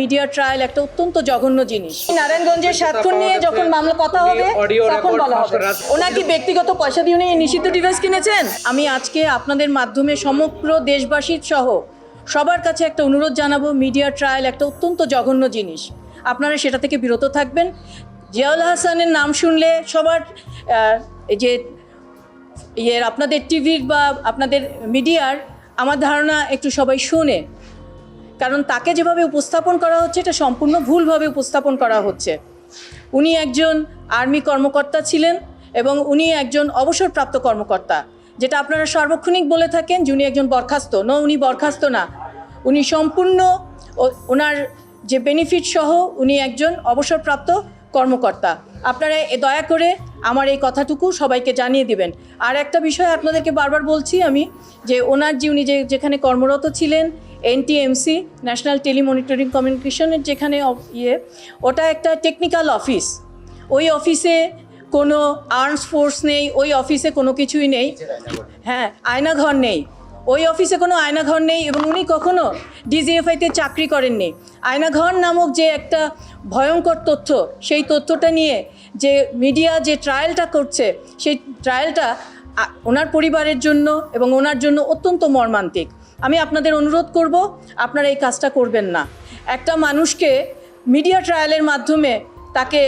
Media trial একটা অত্যন্ত জঘন্য জিনিস। নারায়ণগঞ্জের সাতক্ষণ নিয়ে যখন মামলা কথা হবে তখন বলা হবে। ওনার কি ব্যক্তিগত পয়সা দিয়ে উনি নিষিদ্ধ ডিভাইস কিনেছেন? আমি আজকে আপনাদের মাধ্যমে সমগ্র দেশবাসীর সহ সবার কাছে একটা অনুরোধ জানাব মিডিয়া ট্রায়াল একটা অত্যন্ত জঘন্য জিনিস। আপনারা সেটা থেকে বিরত থাকবেন। জিয়াউল হাসানের নাম শুনলে সবার এই যে ইয়ের আপনাদের টিভির বা আপনাদের মিডিয়ার আমার ধারণা একটু সবাই শোনে। কারণ তাকে যেভাবে উপস্থাপন করা হচ্ছে, এটা সম্পূর্ণ ভুলভাবে উপস্থাপন করা হচ্ছে। উনি একজন আর্মি কর্মকর্তা ছিলেন এবং উনি একজন অবসরপ্রাপ্ত কর্মকর্তা। যেটা আপনারা সার্বক্ষণিক বলে থাকেন যে উনি একজন বরখাস্ত। ন উনি বরখাস্ত না। উনি সম্পূর্ণ ওনার যে বেনিফিট সহ উনি একজন অবসরপ্রাপ্ত কর্মকর্তা। আপনারা এ, দয়া করে আমার এই কথাটুকু সবাইকে জানিয়ে দিবেন। আর একটা বিষয় আপনাদেরকে বারবার বলছি আমি, যে ওনার যে উনি যে, যেখানে কর্মরত ছিলেন এনটিএমসি ন্যাশনাল টেলিমনিটরিং কমিউনিকেশনের যেখানে ইয়ে ওটা একটা টেকনিক্যাল অফিস ওই অফিসে কোনো আর্মস ফোর্স নেই, ওই অফিসে কোনো কিছুই নেই। হ্যাঁ আয়নাঘর নেই। ওই অফিসে কোনো আয়নাঘর নেই এবং উনি কখনো ডিজিএফআইতে চাকরি করেননি। আয়নাঘর নামক যে একটা ভয়ঙ্কর তথ্য, সেই তথ্যটা নিয়ে যে মিডিয়া যে ট্রায়ালটা করছে, সেই ট্রায়ালটা ওনার পরিবারের জন্য এবং ওনার জন্য অত্যন্ত মর্মান্তিক। আমি আপনাদের অনুরোধ করব, আপনারা এই কাজটা করবেন না। একটা মানুষকে মিডিয়া ট্রায়ালের মাধ্যমে তাকে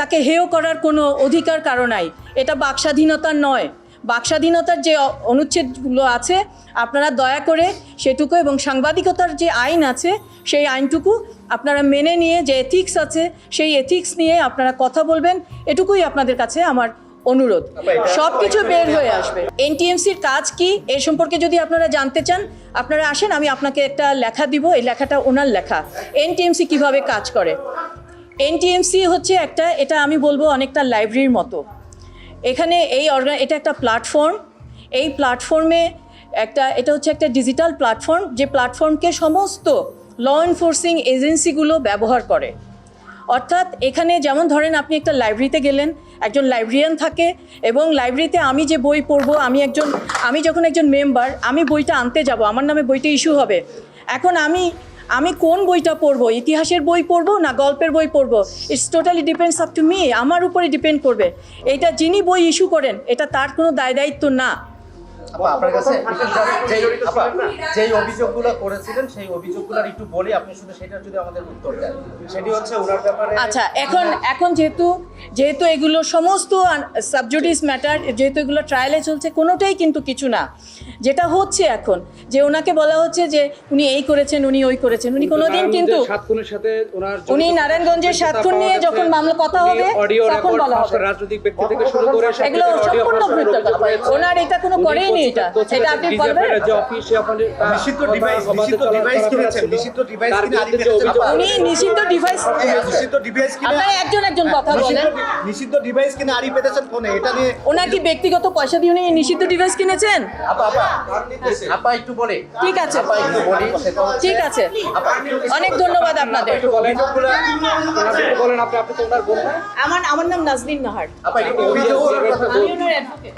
তাকে হেয় করার কোনো অধিকার কারও নাই। এটা বাকস্বাধীনতার নয়। বাকস্বাধীনতার যে অনুচ্ছেদগুলো আছে, আপনারা দয়া করে সেটুকু এবং সাংবাদিকতার যে আইন আছে, সেই আইনটুকু আপনারা মেনে নিয়ে যে এথিক্স আছে, সেই এথিক্স নিয়ে আপনারা কথা বলবেন। এটুকুই আপনাদের কাছে আমার অনুরোধ। সব কিছু বের হয়ে আসবে। এনটিএমসির কাজ কি? এ সম্পর্কে যদি আপনারা জানতে চান আপনারা আসেন আমি আপনাকে একটা লেখা দিব। এই লেখাটা ওনার লেখা। এনটিএমসি কীভাবে কাজ করে? এনটিএমসি হচ্ছে একটা এটা আমি বলব অনেকটা লাইব্রেরির মতো। এখানে এই অর্গান এটা একটা প্ল্যাটফর্ম এই প্ল্যাটফর্মে একটা এটা হচ্ছে একটা ডিজিটাল প্ল্যাটফর্ম যে প্ল্যাটফর্মকে সমস্ত ল এনফোর্সিং এজেন্সিগুলো ব্যবহার করে। অর্থাৎ এখানে যেমন ধরেন আপনি একটা লাইব্রেরিতে গেলেন, একজন লাইব্রেরিয়ান থাকে এবং লাইব্রেরিতে আমি যে বই পড়ব, আমি একজন, আমি যখন একজন মেম্বার আমি বইটা আনতে যাব, আমার নামে বইটা ইস্যু হবে। এখন আমি আমি কোন বইটা পড়ব? ইতিহাসের বই পড়ব না গল্পের বই পড়ব? It's totally depends up to me আমার উপরে ডিপেন্ড করবে। এটা যিনি বই ইস্যু করেন, এটা তার কোনো দায় দায়িত্ব না। আপা আপনার কাছে যেই আপা যেই অভিযোগগুলো করেছিলেন সেই অভিযোগগুলোর একটু বলি আপনি শুধু সেটা যদি আমাদের উত্তর দেন। সেটি হচ্ছে ওনার ব্যাপারে আচ্ছা এখন এখন যেহেতু যেহেতু এগুলো সমস্ত সাবজুডিস ম্যাটার যেহেতু এগুলো ট্রায়ালে চলছে কোনোটাই কিন্তু কিছু না। যেটা হচ্ছে এখন যে ওনাকে বলা হচ্ছে যে উনি এই করেছেন উনি ওই করেছেন উনি কোনোদিন কিন্তু সাতক্ষণের সাথে ওনার উনি নারায়ণগঞ্জের সাতক্ষণ নিয়ে যখন মামলা কথা হবে তখন বলা হবে। রাজনৈতিক ব্যক্তি থেকে শুরু করে সব এগুলো সম্পূর্ণ। ওনার এটা কোনো করেইনি এটা। এটা আপনি বলবেন? নিষিদ্ধ ডিভাইস নিষিদ্ধ ডিভাইস কিনেছেন নিষিদ্ধ ডিভাইস কিনে উনি নিষিদ্ধ ডিভাইস নিষিদ্ধ ডিভাইস কিনে? আপনারা একজন একজন কথা বলেন। নিষিদ্ধ- ডিভাইস কিনে আড়ি পেতেছেন ফোনে? এটা নিয়ে ওনার কি ব্যক্তিগত পয়সা দিয়ে উনি নিষিদ্ধ ডিভাইস কিনেছেন? আপা আপা। আপা একটু বলে। ঠিক আছে। আপা একটু বলি। ঠিক আছে। অনেক ধন্যবাদ আপনাদের। একটু বলেন। আপনি বলেন আপনি আপনি তো ওনার বোন আমার আমার নাম নাজনীন নাহার। আপা একটু অভিযোগ আমি ওনার অ্যাডভোকেট